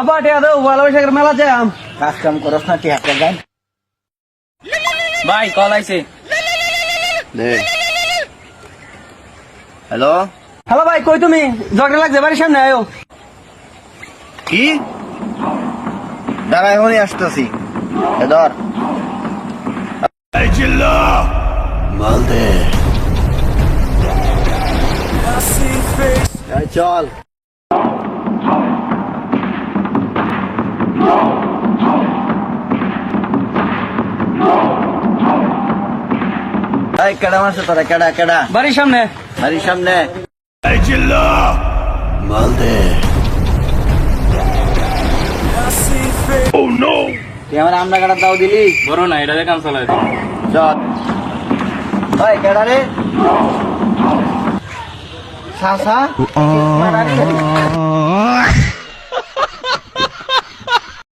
আব্বা টিয়া দেও ভালোবাসার মেলা যাম কাজ কাম করস না টিয়া ভাই কল আইছে। দে। হ্যালো? হ্যালো ভাই কই তুমি? ঝগড়া লাগছে বাড়ির সামনে আয়ো। কি? দাঁড়া এখনই আসতেছি। এ ধর। মাল দে। চল। এই কেডা মাসে তোরা? কেডা কেডা? বাড়ির সামনে। বাড়ির সামনে। মাল দে তুই আমার আমনা কাটা দাও দিলি। বড় না এটা কাম চালাই চল। ওই কেডা রে? সাসা?